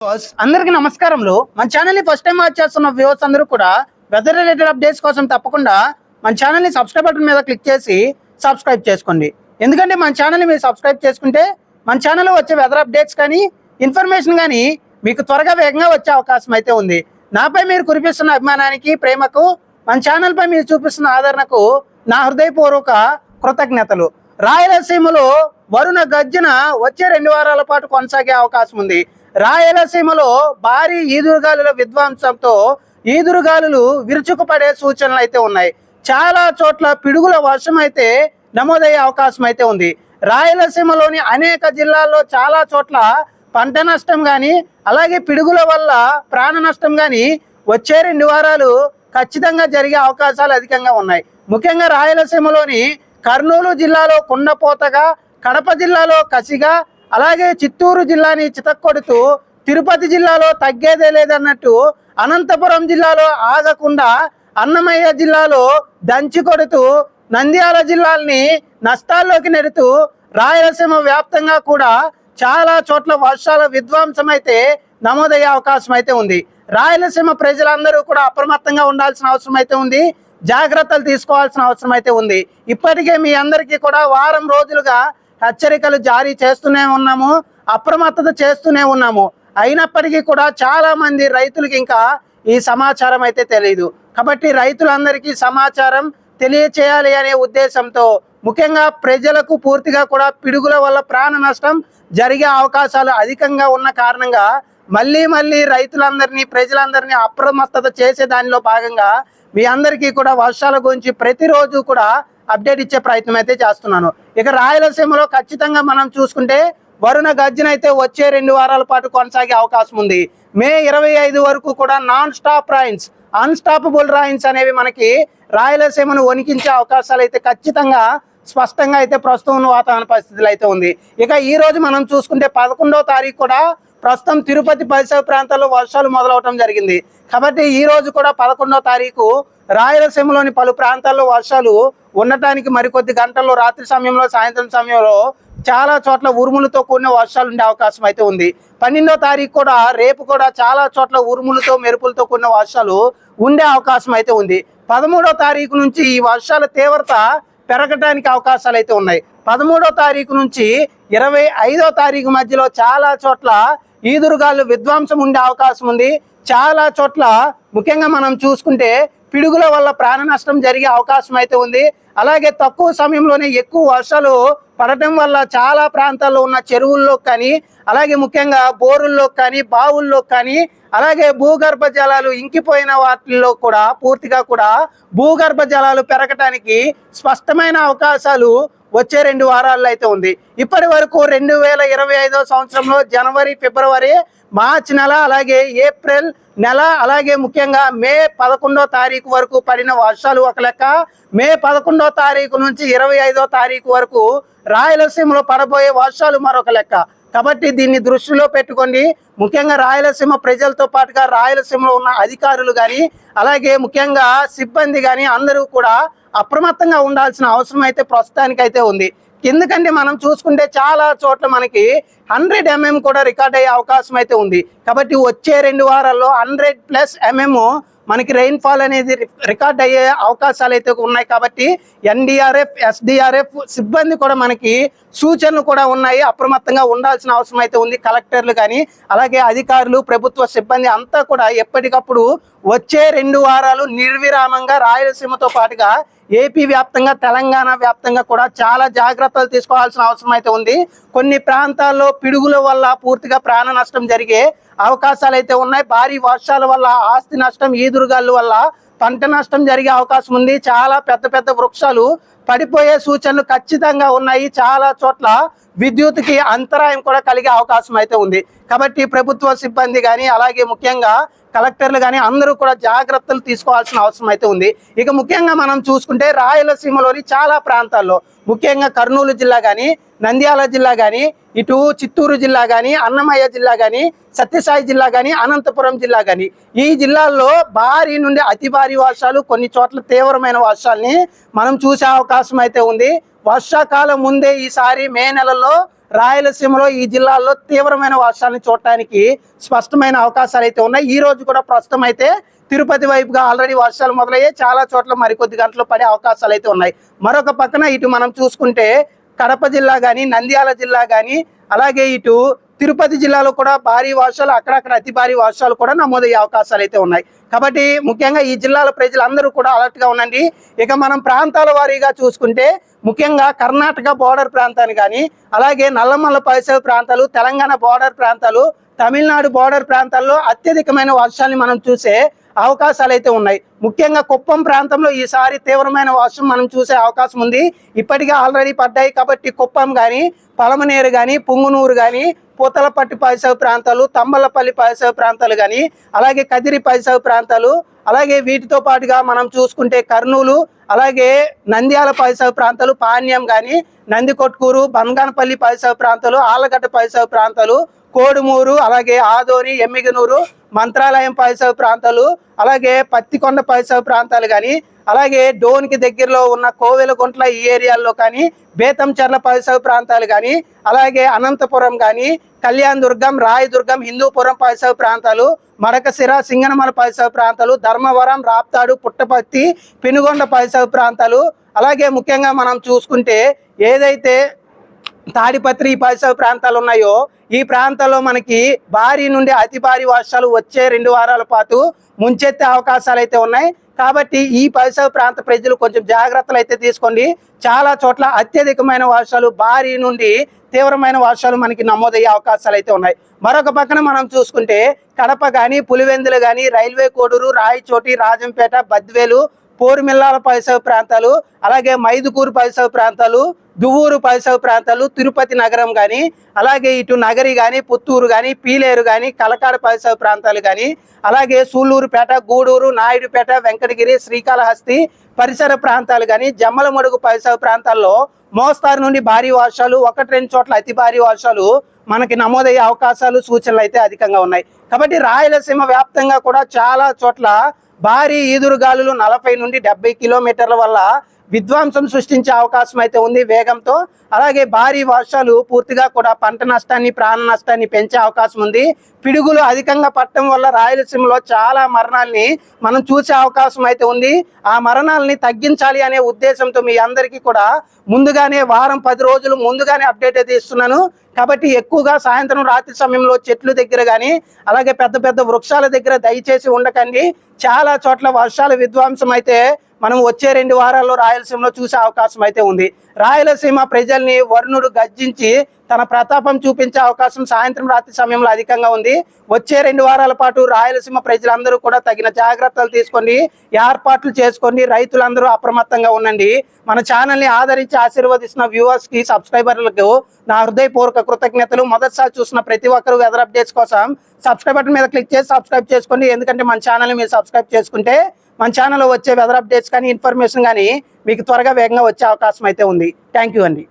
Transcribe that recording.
అందరికి అందరికీ నమస్కారములు. మన ఛానల్ని ఫస్ట్ టైం వాచ్ చేస్తున్న వ్యూవర్స్ అందరూ కూడా వెదర్ రిలేటెడ్ అప్డేట్స్ కోసం తప్పకుండా మన ఛానల్ని సబ్స్క్రైబ్ బటన్ మీద క్లిక్ చేసి సబ్స్క్రైబ్ చేసుకోండి. ఎందుకంటే మన ఛానల్ని మీరు సబ్స్క్రైబ్ చేసుకుంటే మన ఛానల్లో వచ్చే వెదర్ అప్డేట్స్ కానీ ఇన్ఫర్మేషన్ కానీ మీకు త్వరగా వేగంగా వచ్చే అవకాశం అయితే ఉంది. నాపై మీరు కురిపిస్తున్న అభిమానానికి ప్రేమకు మన ఛానల్ పై మీరు చూపిస్తున్న ఆదరణకు నా హృదయపూర్వక కృతజ్ఞతలు. రాయలసీమలో వరుణ గర్జన వచ్చే రెండు వారాల పాటు కొనసాగే అవకాశం ఉంది. రాయలసీమలో భారీ ఈదురుగాలుల విధ్వంసంతో ఈదురుగాలులు విరుచుకుపడే సూచనలు అయితే ఉన్నాయి. చాలా చోట్ల పిడుగుల వర్షం అయితే నమోదయ్యే అవకాశం అయితే ఉంది. రాయలసీమలోని అనేక జిల్లాల్లో చాలా చోట్ల పంట నష్టం కానీ అలాగే పిడుగుల వల్ల ప్రాణ నష్టం కానీ వచ్చే రెండు వారాలు ఖచ్చితంగా జరిగే అవకాశాలు అధికంగా ఉన్నాయి. ముఖ్యంగా రాయలసీమలోని కర్నూలు జిల్లాలో కుండపోతగా కడప జిల్లాలో కసిగా అలాగే చిత్తూరు జిల్లాని చితక్కొడుతూ తిరుపతి జిల్లాలో తగ్గేదే లేదన్నట్టు అనంతపురం జిల్లాలో ఆగకుండా అన్నమయ్య జిల్లాలో దంచి కొడుతూ నంద్యాల జిల్లాల్ని నష్టాల్లోకి నెడుతూ రాయలసీమ వ్యాప్తంగా కూడా చాలా చోట్ల వర్షాల విధ్వంసం అయితే నమోదయ్యే అవకాశం అయితే ఉంది. రాయలసీమ ప్రజలందరూ కూడా అప్రమత్తంగా ఉండాల్సిన అవసరం అయితే ఉంది. జాగ్రత్తలు తీసుకోవాల్సిన అవసరం అయితే ఉంది. ఇప్పటికే మీ అందరికీ కూడా వారం రోజులుగా హెచ్చరికలు జారీ చేస్తూనే ఉన్నాము అప్రమత్తత చేస్తూనే ఉన్నాము. అయినప్పటికీ కూడా చాలా మంది రైతులకి ఇంకా ఈ సమాచారం అయితే తెలియదు కాబట్టి రైతులందరికీ సమాచారం తెలియచేయాలి అనే ఉద్దేశంతో ముఖ్యంగా ప్రజలకు పూర్తిగా కూడా పిడుగుల వల్ల ప్రాణ నష్టం జరిగే అవకాశాలు అధికంగా ఉన్న కారణంగా మళ్ళీ మళ్ళీ రైతులందరినీ ప్రజలందరినీ అప్రమత్తత చేసే దానిలో భాగంగా మీ అందరికీ కూడా వర్షాల గురించి ప్రతిరోజు కూడా అప్డేట్ ఇచ్చే ప్రయత్నం అయితే చేస్తున్నాను. ఇక రాయలసీమలో ఖచ్చితంగా మనం చూసుకుంటే వరుణ గర్జన అయితే వచ్చే రెండు వారాల పాటు కొనసాగే అవకాశం ఉంది. మే ఇరవై ఐదు వరకు కూడా non stop rains unstoppable rains అనేవి మనకి రాయలసీమను వణికించే అవకాశాలు అయితే ఖచ్చితంగా స్పష్టంగా అయితే ప్రస్తుతం వాతావరణ పరిస్థితులు అయితే ఉంది. ఇక ఈ రోజు మనం చూసుకుంటే పదకొండవ తారీఖు కూడా ప్రస్తుతం తిరుపతి పరిసర ప్రాంతాల్లో వర్షాలు మొదలవటం జరిగింది. కాబట్టి ఈ రోజు కూడా పదకొండవ తారీఖు రాయలసీమలోని పలు ప్రాంతాల్లో వర్షాలు ఉండటానికి మరికొద్ది గంటల్లో రాత్రి సమయంలో సాయంత్రం సమయంలో చాలా చోట్ల ఉరుములతో కూడిన వర్షాలు ఉండే అవకాశం అయితే ఉంది. పన్నెండో తారీఖు కూడా రేపు కూడా చాలా చోట్ల ఉరుములతో మెరుపులతో కూడిన వర్షాలు ఉండే అవకాశం అయితే ఉంది. పదమూడో తారీఖు నుంచి ఈ వర్షాల తీవ్రత పెరగటానికి అవకాశాలు అయితే ఉన్నాయి. పదమూడో తారీఖు నుంచి ఇరవై ఐదో తారీఖు మధ్యలో చాలా చోట్ల ఈదురుగాలు విధ్వంసం ఉండే అవకాశం ఉంది. చాలా చోట్ల ముఖ్యంగా మనం చూసుకుంటే పిడుగుల వల్ల ప్రాణ నష్టం జరిగే అవకాశం అయితే ఉంది. అలాగే తక్కువ సమయంలోనే ఎక్కువ వర్షాలు పడటం వల్ల చాలా ప్రాంతాల్లో ఉన్న చెరువుల్లో కానీ అలాగే ముఖ్యంగా బోరుల్లో కానీ బావుల్లో కానీ అలాగే భూగర్భ జలాలు ఇంకిపోయిన వాటిల్లో కూడా పూర్తిగా కూడా భూగర్భ జలాలు పెరగటానికి స్పష్టమైన అవకాశాలు వచ్చే రెండు వారాల్లో అయితే ఉంది. ఇప్పటి వరకు రెండు వేల ఇరవై ఐదో సంవత్సరంలో జనవరి ఫిబ్రవరి మార్చి నెల అలాగే ఏప్రిల్ నెల అలాగే ముఖ్యంగా మే పదకొండో తారీఖు వరకు పడిన వర్షాలు ఒక లెక్క. మే పదకొండో తారీఖు నుంచి ఇరవై ఐదో తారీఖు వరకు రాయలసీమలో పడబోయే వర్షాలు మరొక లెక్క. కాబట్టి దీన్ని దృష్టిలో పెట్టుకొని ముఖ్యంగా రాయలసీమ ప్రజలతో పాటుగా రాయలసీమలో ఉన్న అధికారులు కానీ అలాగే ముఖ్యంగా సిబ్బంది కానీ అందరూ కూడా అప్రమత్తంగా ఉండాల్సిన అవసరం అయితే ప్రస్తుతానికి అయితే ఉంది. ఎందుకంటే మనం చూసుకుంటే చాలా చోట్ల మనకి హండ్రెడ్ ఎంఎం కూడా రికార్డ్ అయ్యే అవకాశం అయితే ఉంది. కాబట్టి వచ్చే రెండు వారాల్లో హండ్రెడ్ ప్లస్ ఎంఎం మనకి రెయిన్ ఫాల్ అనేది రికార్డ్ అయ్యే అవకాశాలు అయితే ఉన్నాయి. కాబట్టి ఎన్డీఆర్ఎఫ్ ఎస్డిఆర్ఎఫ్ సిబ్బంది కూడా మనకి సూచనలు కూడా ఉన్నాయి. అప్రమత్తంగా ఉండాల్సిన అవసరం అయితే ఉంది. కలెక్టర్లు కానీ అలాగే అధికారులు ప్రభుత్వ సిబ్బంది అంతా కూడా ఎప్పటికప్పుడు వచ్చే రెండు వారాలు నిర్విరామంగా రాయలసీమతో పాటుగా ఏపీ వ్యాప్తంగా తెలంగాణ వ్యాప్తంగా కూడా చాలా జాగ్రత్తలు తీసుకోవాల్సిన అవసరం అయితే ఉంది. కొన్ని ప్రాంతాల్లో పిడుగుల వల్ల పూర్తిగా ప్రాణ నష్టం జరిగే అవకాశాలు అయితే ఉన్నాయి. భారీ వర్షాల వల్ల ఆస్తి నష్టం ఈదురుగాలు వల్ల పంట నష్టం జరిగే అవకాశం ఉంది. చాలా పెద్ద పెద్ద వృక్షాలు పడిపోయే సూచనలు ఖచ్చితంగా ఉన్నాయి. చాలా చోట్ల విద్యుత్కి అంతరాయం కూడా కలిగే అవకాశం అయితే ఉంది. కాబట్టి ప్రభుత్వ సిబ్బంది కానీ అలాగే ముఖ్యంగా కలెక్టర్లు కానీ అందరూ కూడా జాగ్రత్తలు తీసుకోవాల్సిన అవసరం అయితే ఉంది. ఇక ముఖ్యంగా మనం చూసుకుంటే రాయలసీమలోని చాలా ప్రాంతాల్లో ముఖ్యంగా కర్నూలు జిల్లా కానీ నంద్యాల జిల్లా కానీ ఇటు చిత్తూరు జిల్లా కానీ అన్నమయ్య జిల్లా కానీ సత్యసాయి జిల్లా కానీ అనంతపురం జిల్లా కానీ ఈ జిల్లాల్లో భారీ నుండి అతి భారీ వర్షాలు కొన్ని చోట్ల తీవ్రమైన వర్షాలని మనం చూసే అవకాశం అయితే ఉంది. వర్షాకాలం ముందే ఈసారి మే నెలలో రాయలసీమలో ఈ జిల్లాల్లో తీవ్రమైన వర్షాలను చూడటానికి స్పష్టమైన అవకాశాలు అయితే ఉన్నాయి. ఈ రోజు కూడా ప్రస్తుతం అయితే తిరుపతి వైపుగా ఆల్రెడీ వర్షాలు మొదలయ్యాయి. చాలా చోట్ల మరికొద్ది గంటలు పడే అవకాశాలు అయితే ఉన్నాయి. మరొక పక్కన ఇటు మనం చూసుకుంటే కడప జిల్లా కానీ నంద్యాల జిల్లా కానీ అలాగే ఇటు తిరుపతి జిల్లాలో కూడా భారీ వర్షాలు అక్కడక్కడ అతి భారీ వర్షాలు కూడా నమోదయ్యే అవకాశాలు అయితే ఉన్నాయి. కాబట్టి ముఖ్యంగా ఈ జిల్లాల ప్రజలందరూ కూడా అలర్ట్గా ఉండండి. ఇక మనం ప్రాంతాల వారీగా చూసుకుంటే ముఖ్యంగా కర్ణాటక బోర్డర్ ప్రాంతాన్ని కానీ అలాగే నల్లమల్ల పరిసర ప్రాంతాలు తెలంగాణ బోర్డర్ ప్రాంతాలు తమిళనాడు బోర్డర్ ప్రాంతాల్లో అత్యధికమైన వర్షాన్ని మనం చూసే అవకాశాలు అయితే ఉన్నాయి. ముఖ్యంగా కుప్పం ప్రాంతంలో ఈసారి తీవ్రమైన వర్షం మనం చూసే అవకాశం ఉంది. ఇప్పటికే ఆల్రెడీ పడ్డాయి కాబట్టి కుప్పం కానీ పలమనేరు కానీ పుంగునూరు కానీ పూతలపట్టి పాయసాగు ప్రాంతాలు తంబలపల్లి పాయసాగు ప్రాంతాలు కానీ అలాగే కదిరి పాయసాగు ప్రాంతాలు అలాగే వీటితో పాటుగా మనం చూసుకుంటే కర్నూలు అలాగే నంద్యాల పాయసాగు ప్రాంతాలు పాణ్యం కానీ నందికొట్కూరు బంగానపల్లి పాయసాగు ప్రాంతాలు ఆలగడ్డ పాయసాగు ప్రాంతాలు కోడుమూరు అలాగే ఆదోని ఎమ్మిగనూరు మంత్రాలయం పరిసర ప్రాంతాలు అలాగే పత్తికొండ పరిసర ప్రాంతాలు కానీ అలాగే డోన్కి దగ్గరలో ఉన్న కోవెలగుంట్ల ఈ ఏరియాల్లో కానీ బేతంచర్ల పరిసర ప్రాంతాలు కానీ అలాగే అనంతపురం కానీ కళ్యాణ్ దుర్గం రాయదుర్గం హిందూపురం పరిసర ప్రాంతాలు మడకశిర సింగనమల పరిసర ప్రాంతాలు ధర్మవరం రాప్తాడు పుట్టపత్తి పెనుగొండ పరిసర ప్రాంతాలు. అలాగే ముఖ్యంగా మనం చూసుకుంటే ఏదైతే తాడిపత్రి పరిసర ప్రాంతాలు ఉన్నాయో ఈ ప్రాంతాల్లో మనకి భారీ నుండి అతి భారీ వర్షాలు వచ్చే రెండు వారాల పాటు ముంచెత్తే అవకాశాలు అయితే ఉన్నాయి. కాబట్టి ఈ పరిసర ప్రాంత ప్రజలు కొంచెం జాగ్రత్తలు అయితే తీసుకోండి. చాలా చోట్ల అత్యధికమైన వర్షాలు భారీ నుండి తీవ్రమైన వర్షాలు మనకి నమోదయ్యే అవకాశాలు అయితే ఉన్నాయి. మరొక పక్కన మనం చూసుకుంటే కడప కానీ పులివెందులు కానీ రైల్వే కోడూరు రాయచోటి రాజంపేట బద్వేలు పోరుమిల్లాల పరిసర ప్రాంతాలు అలాగే మైదుకూరు పరిసర ప్రాంతాలు దువ్వూరు పరిసర ప్రాంతాలు తిరుపతి నగరం కానీ అలాగే ఇటు నగరి కానీ పుత్తూరు కానీ పీలేరు కానీ కలకాడ పరిసర ప్రాంతాలు కానీ అలాగే సూళ్ళూరుపేట గూడూరు నాయుడుపేట వెంకటగిరి శ్రీకాళహస్తి పరిసర ప్రాంతాలు కానీ జమ్మలమడుగు పరిసర ప్రాంతాల్లో మోస్తారు నుండి భారీ వర్షాలు ఒకటి రెండు చోట్ల అతి భారీ వర్షాలు మనకి నమోదయ్యే అవకాశాలు సూచనలు అయితే అధికంగా ఉన్నాయి. కాబట్టి రాయలసీమ వ్యాప్తంగా కూడా చాలా చోట్ల భారీ ఈదురుగాలులు నలభై నుండి డెబ్బై కిలోమీటర్ల వల్ల విధ్వంసం సృష్టించే అవకాశం అయితే ఉంది వేగంతో. అలాగే భారీ వర్షాలు పూర్తిగా కూడా పంట నష్టాన్ని ప్రాణ నష్టాన్ని పెంచే అవకాశం ఉంది. పిడుగులు అధికంగా పట్టడం వల్ల రాయలసీమలో చాలా మరణాల్ని మనం చూసే అవకాశం అయితే ఉంది. ఆ మరణాలని తగ్గించాలి అనే ఉద్దేశంతో మీ అందరికీ కూడా ముందుగానే వారం పది రోజులు ముందుగానే అప్డేట్ అయితే ఇస్తున్నాను. కాబట్టి ఎక్కువగా సాయంత్రం రాత్రి సమయంలో చెట్లు దగ్గర కానీ అలాగే పెద్ద పెద్ద వృక్షాల దగ్గర దయచేసి ఉండకండి. చాలా చోట్ల వర్షాల విధ్వంసం అయితే మనం వచ్చే రెండు వారాల్లో రాయలసీమలో చూసే అవకాశం అయితే ఉంది. రాయలసీమ ప్రజల్ని వరుణుడు గర్జించి తన ప్రతాపం చూపించే అవకాశం సాయంత్రం రాత్రి సమయంలో అధికంగా ఉంది. వచ్చే రెండు వారాల పాటు రాయలసీమ ప్రజలందరూ కూడా తగిన జాగ్రత్తలు తీసుకొని ఏర్పాట్లు చేసుకొని రైతులందరూ అప్రమత్తంగా ఉండండి. మన ఛానల్ని ఆదరించి ఆశీర్వదిస్తున్న వ్యూవర్స్కి సబ్స్క్రైబర్లకు నా హృదయపూర్వక కృతజ్ఞతలు. మొదటిసారి చూసిన ప్రతి ఒక్కరూ వెదర్ అప్డేట్స్ కోసం సబ్స్క్రైబ్ బటన్ మీద క్లిక్ చేసి సబ్స్క్రైబ్ చేసుకోండి. ఎందుకంటే మన ఛానల్ని మీరు సబ్స్క్రైబ్ చేసుకుంటే మన ఛానల్లో వచ్చే వెదర్ అప్డేట్స్ కానీ ఇన్ఫర్మేషన్ కానీ మీకు త్వరగా వేగంగా వచ్చే అవకాశం అయితే ఉంది. థ్యాంక్ యూ అండి.